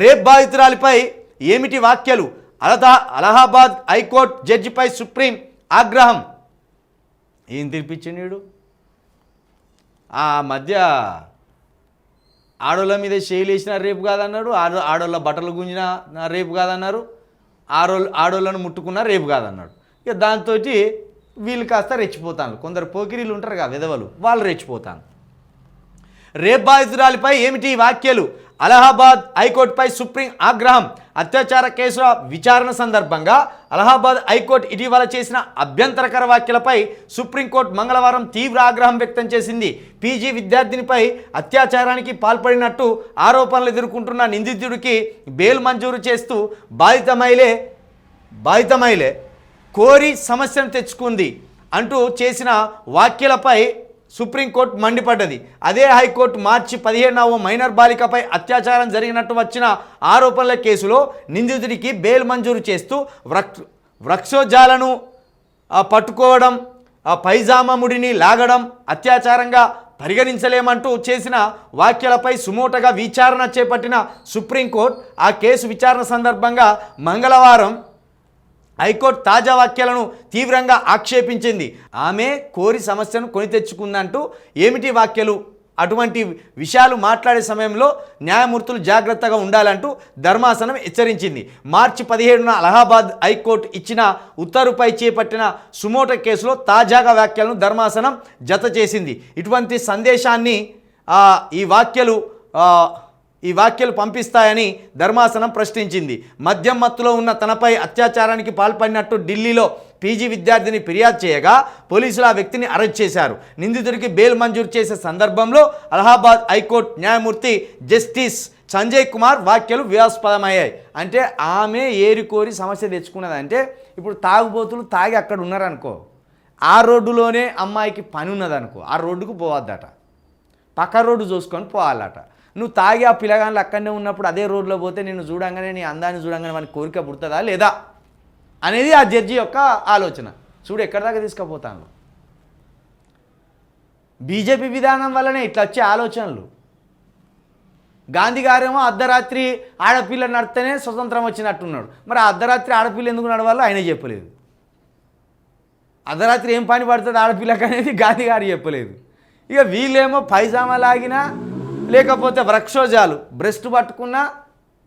Rape బాధితురాలిపై ఏమిటి వ్యాఖ్యలు? అలదా అలహాబాద్ హైకోర్టు జడ్జిపై సుప్రీం ఆగ్రహం. ఏం తీర్పిచ్చిండు ఆ మధ్య ఆడోళ్ళ మీద చేయలేసిన రేపు కాదన్నాడు ఆడో ఆడోళ్ళ బట్టలు గుంజిన రేపు కాదన్నారు ఆడోళ్ళు ఆడోళ్ళను ముట్టుకున్న రేపు కాదన్నాడు. ఇక దాంతో వీళ్ళు కాస్త రెచ్చిపోతాను కొందరు పోకిరీలు ఉంటారు కదా విధవలు వాళ్ళు రెచ్చిపోతాను రేప్ బాధితురాలిపై ఏమిటి వాక్యాలు వ్యాఖ్యలు? అలహాబాద్ హైకోర్టుపై సుప్రీం ఆగ్రహం అత్యాచార కేసుల విచారణ సందర్భంగా అలహాబాద్ హైకోర్టు ఇటీవల చేసిన అభ్యంతరకర వ్యాఖ్యలపై సుప్రీంకోర్టు మంగళవారం తీవ్ర ఆగ్రహం వ్యక్తం చేసింది. పీజీ విద్యార్థినిపై అత్యాచారానికి పాల్పడినట్టు ఆరోపణలు ఎదుర్కొంటున్న నిందితుడికి బెయిల్ మంజూరు చేస్తూ బాధిత మహిళే బాధిత మహిళే కోరి సమస్యను తెచ్చుకుంది అంటూ చేసిన వ్యాఖ్యలపై సుప్రీంకోర్టు మండిపడ్డది. అదే హైకోర్టు మార్చి పదిహేనవ మైనర్ బాలికపై అత్యాచారం జరిగినట్టు వచ్చిన ఆరోపణల కేసులో నిందితుడికి బెయిల్ మంజూరు చేస్తూ వృక్ష వృక్షోజాలను పట్టుకోవడం పైజామముడిని పైజామా ముడిని లాగడం అత్యాచారంగా పరిగణించలేమంటూ చేసిన వ్యాఖ్యలపై సుమోటగా విచారణ చేపట్టిన సుప్రీంకోర్టు ఆ కేసు విచారణ సందర్భంగా మంగళవారం హైకోర్టు తాజా వ్యాఖ్యలను తీవ్రంగా ఆక్షేపించింది. ఆమె కోరి సమస్యను కొని తెచ్చుకుందంటూ ఏమిటి వ్యాఖ్యలు? అటువంటి విషయాలు మాట్లాడే సమయంలో న్యాయమూర్తులు జాగ్రత్తగా ఉండాలంటూ ధర్మాసనం హెచ్చరించింది. మార్చి పదిహేడున అలహాబాద్ హైకోర్టు ఇచ్చిన ఉత్తర్వుపై చేపట్టిన సుమోట కేసులో తాజాగా వ్యాఖ్యలను ధర్మాసనం జత చేసింది. ఇటువంటి సందేశాన్ని ఈ వ్యాఖ్యలు ఈ వ్యాఖ్యలు పంపిస్తాయని ధర్మాసనం ప్రశ్నించింది. మద్యం మత్తులో ఉన్న తనపై అత్యాచారానికి పాల్పడినట్టు ఢిల్లీలో పీజీ విద్యార్థిని ఫిర్యాదు చేయగా పోలీసులు ఆ వ్యక్తిని అరెస్ట్ చేశారు. నిందితుడికి బెయిల్ మంజూరు చేసే సందర్భంలో అలహాబాద్ హైకోర్టు న్యాయమూర్తి జస్టిస్ సంజయ్ కుమార్ వ్యాఖ్యలు వివాస్పదమయ్యాయి అంటే ఆమె ఏరికోరి సమస్య తెచ్చుకున్నదంటే ఇప్పుడు తాగుబోతులు తాగి అక్కడ ఉన్నారనుకో ఆ రోడ్డులోనే అమ్మాయికి పని ఉన్నదనుకో ఆ రోడ్డుకు పోవద్దట. పక్క రోడ్డు చూసుకొని పోవాలట. నువ్వు తాగి ఆ పిల్లగాళ్ళు అక్కడనే ఉన్నప్పుడు అదే రోడ్లో పోతే నేను చూడంగానే నీ అందాన్ని చూడంగానే మనకి కోరిక పుడుతుందా లేదా? అనేది ఆ జడ్జి యొక్క ఆలోచన. చూడు ఎక్కడి దాకా తీసుకుపోతాను? బీజేపీ విధానం వల్లనే ఇట్లా వచ్చే ఆలోచనలు. గాంధీ గారేమో అర్ధరాత్రి ఆడపిల్ల నడితేనే స్వతంత్రం వచ్చినట్టున్నాడు. మరి అర్ధరాత్రి ఆడపిల్ల ఎందుకు నడవాలో ఆయన చెప్పలేదు. అర్ధరాత్రి ఏం పని పడుతుంది ఆడపిల్లకనేది గాంధీ గారు చెప్పలేదు. ఇక వీళ్ళేమో పైజామా లాగినా లేకపోతే వృక్షోజాలు. బ్రెస్ట్ పట్టుకున్నా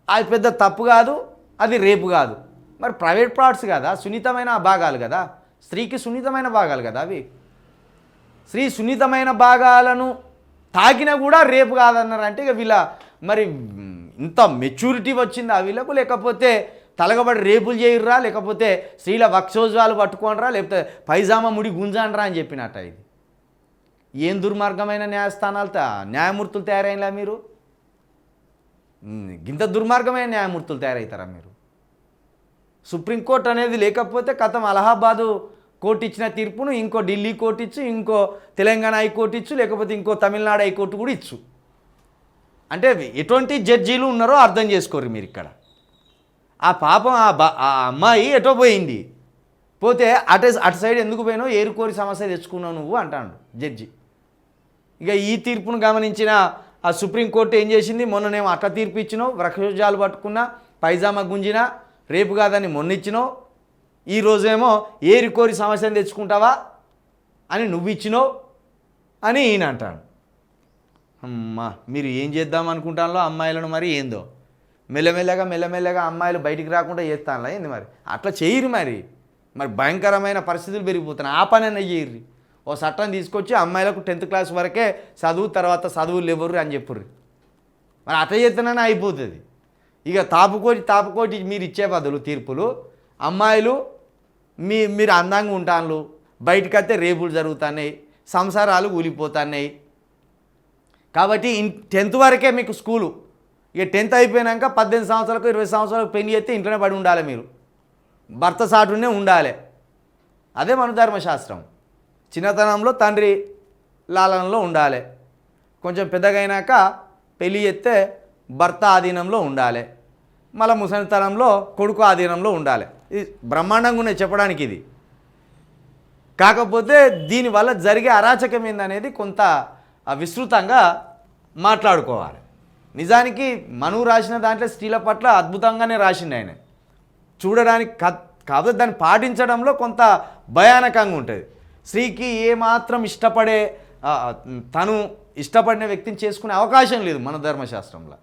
అది పెద్ద తప్పు కాదు అది రేపు కాదు. మరి ప్రైవేట్ పార్ట్స్ కదా సున్నితమైన భాగాలు కదా. స్త్రీకి సున్నితమైన భాగాలు కదా అవి. స్త్రీ సున్నితమైన భాగాలను తాకినా కూడా రేపు కాదన్నారంటే ఇక వీళ్ళ మరి ఇంత మెచ్యూరిటీ వచ్చిందా వీళ్ళకు? లేకపోతే తలగబడి రేపులు చేయర్రా? లేకపోతే స్త్రీల వక్షోజాలు పట్టుకోనరా లేకపోతే పైజామా ముడి గుంజండ్రా అని చెప్పినట్ట ఇది. ఏం దుర్మార్గమైన న్యాయస్థానాలతో న్యాయమూర్తులు తయారైనలా మీరు? ఇంత దుర్మార్గమైన న్యాయమూర్తులు తయారవుతారా మీరు? సుప్రీంకోర్టు అనేది లేకపోతే కథం అలహాబాదు కోర్టు ఇచ్చిన తీర్పును ఇంకో ఢిల్లీ కోర్టు ఇచ్చు ఇంకో తెలంగాణ హైకోర్టు ఇచ్చు లేకపోతే ఇంకో తమిళనాడు హైకోర్టు కూడా ఇచ్చు. అంటే ఎటువంటి జడ్జీలు ఉన్నారో అర్థం చేసుకోరు మీరు ఇక్కడ. ఆ పాపం ఆ ఆ అమ్మాయి ఎటో పోయింది. పోతే అటు అటు సైడ్ ఎందుకు పోయినావు? ఏరుకోరి సమస్య తెచ్చుకున్నావు నువ్వు అంటాడు జడ్జి. ఇక ఈ తీర్పును గమనించిన ఆ సుప్రీంకోర్టు ఏం చేసింది? మొన్ననేమో అట్లా తీర్పు ఇచ్చినావు వృక్షజాలు పట్టుకున్నా పైజామా గుంజినా రేపు కాదని మొన్న ఇచ్చినావు ఈ రోజేమో ఏరి కోరి సమస్యను తెచ్చుకుంటావా అని నువ్వు ఇచ్చినావు అని ఈయన అంటాడు. అమ్మా మీరు ఏం చేద్దాం అనుకుంటానో అమ్మాయిలను మరి ఏందో? మెల్లమెల్లగా మెల్లమెల్లగా అమ్మాయిలు బయటికి రాకుండా చేస్తానులా? ఏంది మరి? అట్లా చేయరు మరి. మరి భయంకరమైన పరిస్థితులు పెరిగిపోతున్నాయి. ఆ పని అన్న చేయరు ఓ చట్టం తీసుకొచ్చి అమ్మాయిలకు టెన్త్ క్లాస్ వరకే చదువు తర్వాత చదువులు ఎవరు అని చెప్పుర్రు. మరి అట్లా చేస్తేనే అయిపోతుంది. ఇక తాపుకోటి తాపుకోటి మీరు ఇచ్చే బదులు తీర్పులు అమ్మాయిలు మీ మీరు అందంగా ఉంటాను బయటకు వస్తే రేపులు జరుగుతున్నాయి సంసారాలు కూలిపోతున్నాయి కాబట్టి ఇన్ టెన్త్ వరకే మీకు స్కూలు. ఇక టెన్త్ అయిపోయినాక పద్దెనిమిది సంవత్సరాలకు ఇరవై సంవత్సరాలకు పెళ్ళి చేస్తే ఇంట్లోనే పడి ఉండాలి మీరు. భర్త సాటునే ఉండాలి. అదే మన ధర్మశాస్త్రం. చిన్నతనంలో తండ్రి లాలనలో ఉండాలి. కొంచెం పెద్దగైనాక పెళ్ళి ఎత్తే చేస్తే భర్త ఆధీనంలో ఉండాలి. మళ్ళీ ముసలితనంలో కొడుకు ఆధీనంలో ఉండాలి. ఇది బ్రహ్మాండంగా ఉన్నాయి చెప్పడానికి ఇది. కాకపోతే దీనివల్ల జరిగే అరాచకం ఏందనేది కొంత విస్తృతంగా మాట్లాడుకోవాలి. నిజానికి మనువు రాసిన దాంట్లో స్త్రీల పట్ల అద్భుతంగానే రాసిండు ఆయన. చూడడానికి కాకపోతే దాన్ని పాటించడంలో కొంత భయానకంగా ఉంటుంది. స్త్రీకి ఏమాత్రం ఇష్టపడే తను ఇష్టపడిన వ్యక్తిని చేసుకునే అవకాశం లేదు మన ధర్మశాస్త్రంలో.